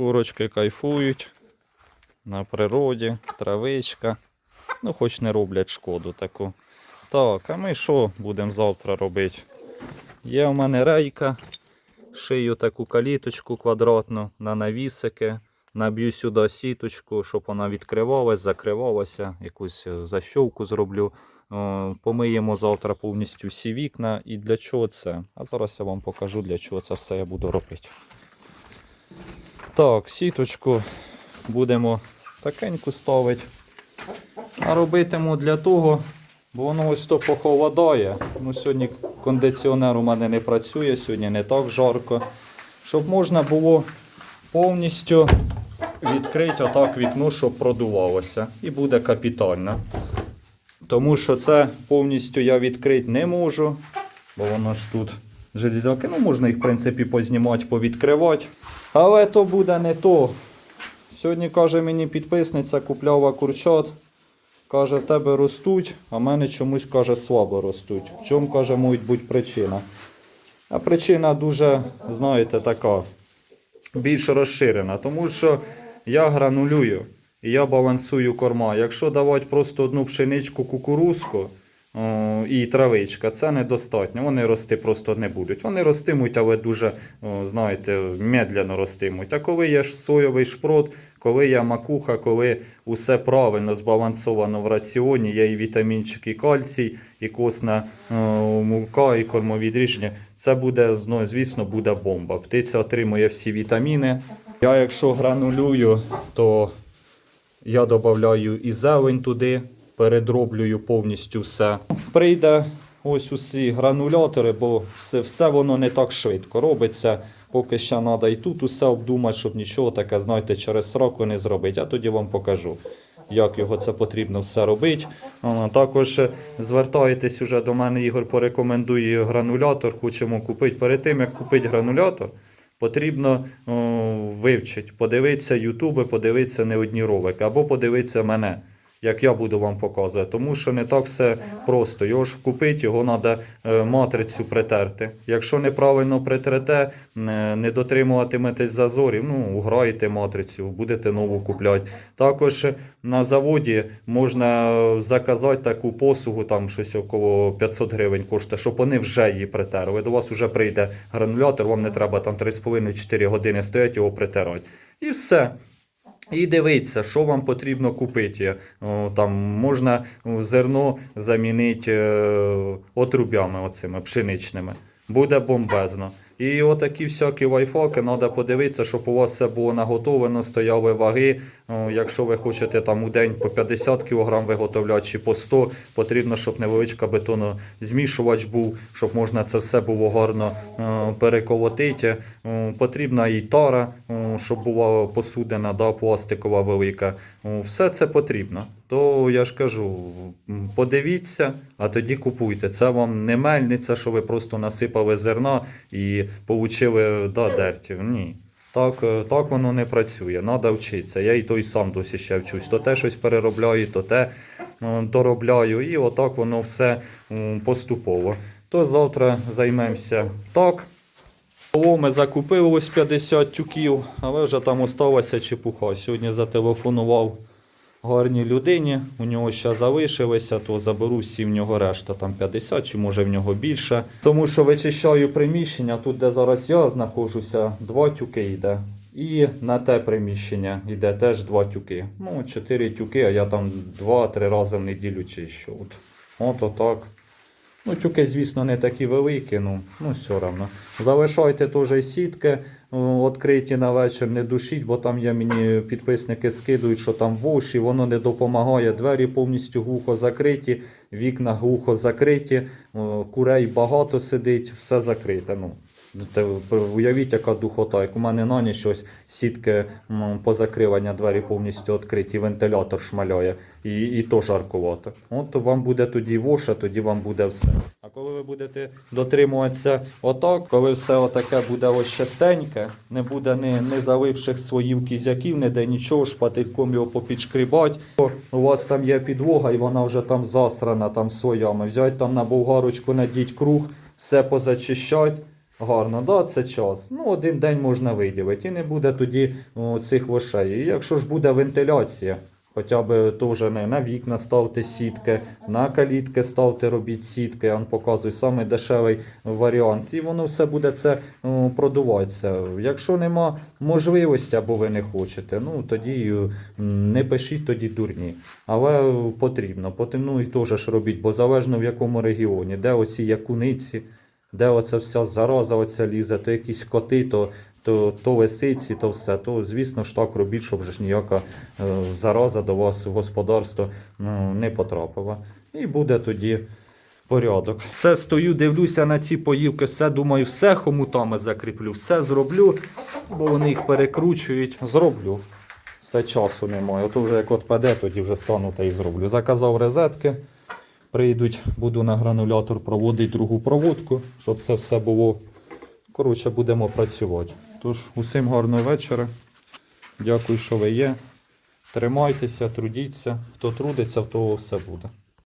Курочки кайфують на природі, травичка. Ну, хоч не роблять шкоду таку. Так, а ми що будемо завтра робити? Є в мене рейка. Шию таку каліточку квадратну на навісики. Наб'ю сюди сіточку, щоб вона відкривалась, закривалася. Якусь е, защовку зроблю. Е, Помиємо завтра повністю всі вікна. І для чого це? А зараз я вам покажу, для чого це все я буду робити. Так, сіточку будемо такеньку ставити. А робитиму для того, бо воно ось то похолодає. Ну, сьогодні кондиціонер у мене не працює, сьогодні не так жарко. Щоб можна було повністю відкрити отак вікно, щоб продувалося. І буде капітально. Тому що це повністю я відкрити не можу, бо воно ж тут железяки. Ну, можна їх, в принципі, познімати, повідкривати. Але то буде не то. Сьогодні каже мені підписниця, купляла курчат. Каже, в тебе ростуть, а в мене чомусь каже слабо ростуть. В чому каже, може бути причина? А причина дуже, знаєте, така більш розширена, тому що я гранулюю і я балансую корма. Якщо давати просто одну пшеничку кукурузку і травичка, це недостатньо. Вони рости просто не будуть. Вони ростимуть, але дуже, знаєте, медленно ростимуть. А коли є соєвий шпрот, коли є макуха, коли усе правильно збалансовано в раціоні, є і вітамінчик, і кальцій, і косна мука, і кормові дріжджі, це буде, ну, звісно, буде бомба. Птиця отримує всі вітаміни. Я якщо гранулюю, то я додаю і зелень туди, передроблюю повністю все. Прийде ось усі гранулятори, бо все, все воно не так швидко робиться. Поки ще треба і тут усе обдумати, щоб нічого таке, знаєте, через сроку не зробити. Я тоді вам покажу, як його це потрібно все робити. Також звертайтесь уже до мене, Ігор порекомендує гранулятор, хочемо купити. Перед тим, як купити гранулятор, потрібно о, вивчити, подивитися ютуби, подивитися не одні ролики, або подивитися мене. Як я буду вам показувати, тому що не так все просто. Його ж купити, його треба матрицю притерти. Якщо неправильно притрете, е, не дотримуватиметесь зазорів, ну, уграєте матрицю, будете нову купляти. Також на заводі можна заказати таку посугу, там щось около 500 гривень коштує, щоб вони вже її притерли. До вас вже прийде гранулятор, вам не треба там 3,5-4 години стояти його притирати. І все. І дивіться, що вам потрібно купити. Там можна зерно замінити е, отрубями оцими пшеничними. Буде бомбезно. І отакі всякі лайфхаки, треба подивитися, щоб у вас все було наготовлено, стояли ваги. Якщо ви хочете там у день по 50 кг виготовляти чи по 100, потрібно, щоб невеличка бетонозмішувач був, щоб можна це все було гарно е, переколотити. Потрібна і тара, щоб була посудина, да, пластикова велика. Все це потрібно. То я ж кажу, подивіться, а тоді купуйте. Це вам не мельниця, що ви просто насипали зерна і получили да, дертів. Ні. Так, е, так воно не працює. Треба вчитися. Я і той сам досі ще вчусь. То те щось переробляю, то те е, доробляю. І отак воно все поступово. То завтра займемося так. Ми закупили ось 50 тюків, але вже там осталася чепуха. Сьогодні зателефонував гарній людині, у нього ще залишилося, то заберу всі в нього решта, там 50 чи може в нього більше. Тому що вичищаю приміщення, тут де зараз я знаходжуся, два тюки йде. І на те приміщення йде теж два тюки. Ну, чотири тюки, а я там два-три рази в неділю чищу. От, от отак. Ну, тюки, звісно, не такі великі, ну, ну все одно. Залишайте теж сітки відкриті на вечір, не душіть, бо там є мені підписники скидують, що там воші, воно не допомагає. Двері повністю глухо закриті, вікна глухо закриті, курей багато сидить, все закрите. Ну. Те, уявіть, яка духота. Як у мене на ніч ось сітки позакривання двері повністю відкриті, вентилятор шмаляє, і, і то жаркувато. От вам буде тоді воша, тоді вам буде все. А коли ви будете дотримуватися отак, коли все отаке буде ось частеньке, не буде ні, ні заливших своїв кізяків, ніде нічого, шпатиком його попідшкрібать. У вас там є підлога, і вона вже там засрана там соями. Взять там на болгарочку, надіть круг, все позачищать. Гарно, да, це час. Ну, один день можна виділити, і не буде тоді о, цих вошей. І якщо ж буде вентиляція, хоча б теж не на вікна ставте сітки, на калітки ставте, робіть сітки, я вам показую самий дешевий варіант. І воно все буде це о, продуватися. Якщо нема можливості або ви не хочете, ну тоді не пишіть тоді дурні. Але потрібно. Ну і теж робіть, бо залежно в якому регіоні, де оці якуниці, де оця вся зараза оця лізе, то якісь коти, то, то, то лисиці, то все. То, звісно ж, так робіть, щоб ж ніяка е, зараза до вас в господарство ну, не потрапила. І буде тоді порядок. Все стою, дивлюся на ці поївки, все думаю, все хомутами закріплю, все зроблю, бо вони їх перекручують. Зроблю. Все часу немає. Ото вже як отпаде, тоді вже стану та і зроблю. Заказав розетки. Прийдуть, буду на гранулятор проводити другу проводку, щоб це все було. Коротше, будемо працювати. Тож, усім гарного вечора. Дякую, що ви є. Тримайтеся, трудіться. Хто трудиться, в того все буде.